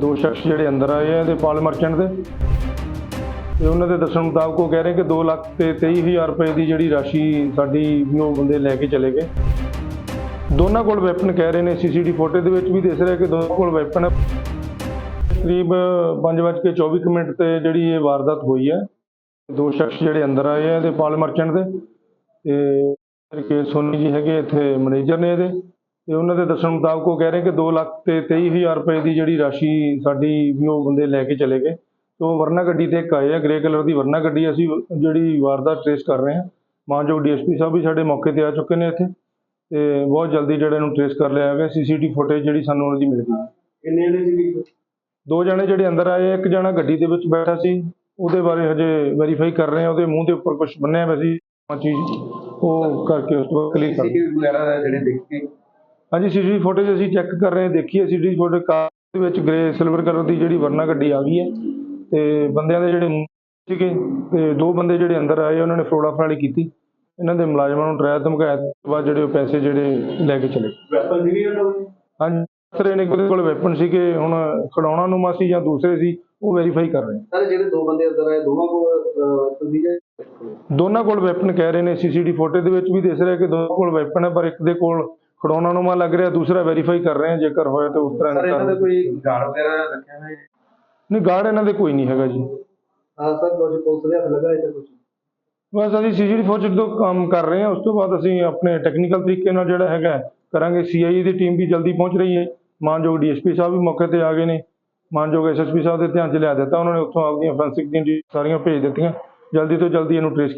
ਦੋ ਸ਼ਖਸ ਜਿਹੜੇ ਅੰਦਰ ਆਏ ਆ ਇਹਦੇ ਪਾਲ ਮਰਚੈਂਟ ਦੇ। ਤੇ ਉਹਨਾਂ ਦੇ ਦੱਸਣ ਮੁਤਾਬਕ ਉਹ ਕਹਿ ਰਹੇ ਕਿ 2 ਲੱਖ ਤੇ 23000 ਰੁਪਏ ਦੀ ਜਿਹੜੀ ਰਾਸ਼ੀ ਸਾਡੀ ਉਹ ਬੰਦੇ ਲੈ ਕੇ ਚਲੇ ਗਏ। ਦੋਨਾਂ ਕੋਲ ਵੈਪਨ ਕਹਿ ਰਹੇ ਨੇ, ਸੀਸੀਟੀ ਫੋਟੋ ਦੇ ਵਿੱਚ ਵੀ ਦਿਸ ਰਿਹਾ ਕਿ ਦੋਨਾਂ ਕੋਲ ਵੈਪਨ ਹੈ ਕਰੀਬ 5:24 ਕੁ ਮਿੰਟ ਤੇ ਜਿਹੜੀ ਇਹ ਵਾਰਦਾਤ ਹੋਈ ਹੈ ਦੋ ਸ਼ਖਸ ਜਿਹੜੇ ਅੰਦਰ ਆਏ ਆ ਇਹਦੇ ਪਾਲ ਮਰਚੈਂਟ ਦੇ। ਤੇ ਰਕੇਸ਼ ਸੋਨੀ ਜੀ ਹੈਗੇ ਇੱਥੇ ਮੈਨੇਜਰ ਨੇ ਇਹਦੇ। ਤੇ ਉਹਨਾਂ ਦੇ ਦੱਸਣ ਮੁਤਾਬਕ ਉਹ ਕਹਿ ਰਹੇ ਕਿ 2 ਲੱਖ ਤੇ 23000 ਰੁਪਏ ਦੀ ਜਿਹੜੀ ਰਾਸ਼ੀ ਸਾਡੀ ਵੀ ਉਹ ਬੰਦੇ ਲੈ ਕੇ ਚਲੇ ਗਏ। ਤੋਂ ਵਰਨਾ ਗੱਡੀ ਤੇ ਇੱਕ ਆਏ ਆ ਗ੍ਰੇ ਕਲਰ ਦੀ ਵਰਨਾ ਗੱਡੀ ਅਸੀਂ ਜਿਹੜੀ ਵਾਰਦਾਤ ਟ੍ਰੇਸ ਕਰ ਰਹੇ ਹਾਂ। ਮਾਨਯੋਗ ਡੀਐਸਪੀ ਸਾਹਿਬ ਵੀ ਸਾਡੇ ਮੌਕੇ ਤੇ ਆ ਚੁੱਕੇ ਨੇ ਇੱਥੇ ਤੇ ਬਹੁਤ ਜਲਦੀ ਜਿਹੜਾ ਇਹਨੂੰ ਟ੍ਰੇਸ ਕਰ ਲਿਆ ਗਿਆ। ਸੀਸੀਟੀ ਫੁਟੇਜ ਜਿਹੜੀ ਸਾਨੂੰ ਉਹਨਾਂ ਦੀ ਮਿਲ ਗਈ। ਕਿੰਨੇ ਨੇ ਸੀ? ਦੋ ਜਣੇ ਜਿਹੜੇ ਅੰਦਰ ਆਏ ਇੱਕ ਜਣਾ ਗੱਡੀ ਦੇ ਵਿੱਚ ਬੈਠਾ ਸੀ। ਉਹਦੇ ਬਾਰੇ ਹਜੇ ਵੈਰੀਫਾਈ ਕਰ ਰਹੇ ਹਾਂ ਉਹਦੇ ਮੂੰਹ ਦੇ ਉੱਪਰ ਕੁਝ ਬੰਨਿਆ ਹੋਇਆ ਸੀ। ਚੀਜ਼ ਉਹ ਕਰਕੇ ਉਸ ਤੋਂ ਕਲੀਅਰ ਕਰ ਵਗੈਰਾ ਜਿਹੜੇ ਦੇਖ। ਕੇ ਹਾਂਜੀ ਸੀਸੀਟੀਵੀ ਫੁਟੇਜ ਅਸੀਂ ਚੈੱਕ ਕਰ ਰਹੇ ਹਾਂ ਦੇਖੀ ਹੈ ਸੀਸੀਟੀਵੀ ਫੁਟੇਜ ਕਾਰ ਦੇ ਵਿੱਚ ਗ੍ਰੇ ਸਿਲਵਰ ਕਲਰ ਦੀ ਜਿਹੜੀ ਵਰਨਾ ਗੱਡੀ ਆ ਗਈ ਹੈ ਤੇ ਬੰਦਿਆਂ ਦੇ ਜਿਹੜੇ ਸੀਗੇ ਤੇ ਦੋ ਬੰਦੇ ਜਿਹੜੇ ਅੰਦਰ ਆਏ ਉਹਨਾਂ ਨੇ ਫਰੋੜਾ ਫਰਾਲੀ ਕੀਤੀ। ਇਹਨਾਂ ਦੇ ਮੁਲਾਜ਼ਮਾਂ ਨੂੰ ਡਰਾਇਆ ਧਮਕਾਇਆ ਤੇ ਬਾਅਦ ਜਿਹੜੇ ਉਹ ਪੈਸੇ ਜਿਹੜੇ ਲੈ ਕੇ ਚਲੇ। ਵੈਪਨ ਸੀਗੇ ਉਹਨਾਂ ਕੋਲ? ਹਾਂਜੀ ਸਰ ਕੋਲ ਵੈਪਨ ਸੀਗੇ ਹੁਣ ਖੜਾਉਣਾ ਨੂੰ ਮਾਸੀ ਜਾਂ ਦੂਸਰੇ ਸੀ ਉਹ ਵੈਰੀਫਾਈ ਕਰ ਰਹੇ ਸਰ ਜਿਹੜੇ ਦੋ ਬੰਦੇ ਅੰਦਰ ਆਏ ਦੋਵਾਂ ਕੋਲ ਤੁਸੀਂ ਦੋਨਾਂ ਕੋਲ ਵੈਪਨ ਕਹਿ ਰਹੇ ਨੇ ਸੀਸੀਟੀ ਫੋਟੋ ਦੇ ਵਿੱਚ ਵੀ ਦਿਸ ਰਿਹਾ ਕਿ ਦੋਨਾਂ ਕੋਲ ਵੈਪਨ ਹੈ ਪਰ ਇੱਕ ਦੇ ਕੋਲ ਖੜਾਉਣਾ ਨੂੰ ਮਾ ਲੱਗ ਰਿਹਾ ਦੂਸਰਾ ਵੈਰੀਫਾਈ ਕਰ ਰਹੇ ਹਾਂ ਜੇਕਰ ਹੋਇਆ ਤਾਂ ਉਸ ਤਰ੍ਹਾਂ ਸਰ ਇਹਨਾਂ ਦਾ ਕਰ ਕੋਈ ਗਾਰਡ ਵਗੈਰਾ ਰੱਖਿਆ ਹੋਇਆ ਹੈ? ਨਹੀਂ ਗਾਰਡ ਇਹਨਾਂ ਦੇ ਕੋਈ ਨਹੀਂ ਹੈਗਾ ਜੀ। ਹਾਂ ਸਰ ਕੁਝ ਪੁਲਿਸ ਦੇ ਹੱਥ ਲੱਗਾ ਹੈ ਜਾਂ ਕੁਝ ਬਸ ਅਸੀਂ ਸੀਸੀਟੀ ਫੋਟੋ ਤੋਂ ਕੰਮ ਕਰ ਰਹੇ ਹਾਂ ਉਸ ਤੋਂ ਬਾਅਦ ਅਸੀਂ ਆਪਣੇ ਟੈਕਨੀਕਲ ਤਰੀਕੇ ਨਾਲ ਜਿਹੜਾ ਹੈਗਾ ਕਰਾਂਗੇ। ਸੀਆਈਏ ਦੀ ਟੀਮ ਵੀ ਜਲਦੀ ਪਹੁੰਚ ਰਹੀ ਹੈ। ਮਾਨਯੋਗ ਡੀਐਸਪੀ ਸਾਹਿਬ ਵੀ ਮੌਕੇ ਤੇ ਆ ਗਏ ਨੇ। ਮਾਨਯੋਗ ਐਸਐਸਪੀ ਸਾਹਿਬ ਦੇ ਧਿਆਨ 'ਚ ਲਿਆ ਦਿੱਤਾ ਉਹਨਾਂ ਨੇ ਉੱਥੋਂ ਆਪਦੀਆਂ ਫੋਰੈਂਸਿਕ ਦੀਆਂ ਸਾਰੀਆਂ ਭੇਜ ਦਿੱਤੀਆਂ। ਜਲਦੀ ਤੋਂ ਜਲਦੀ ਇਹਨੂੰ ਟ੍ਰੇਸ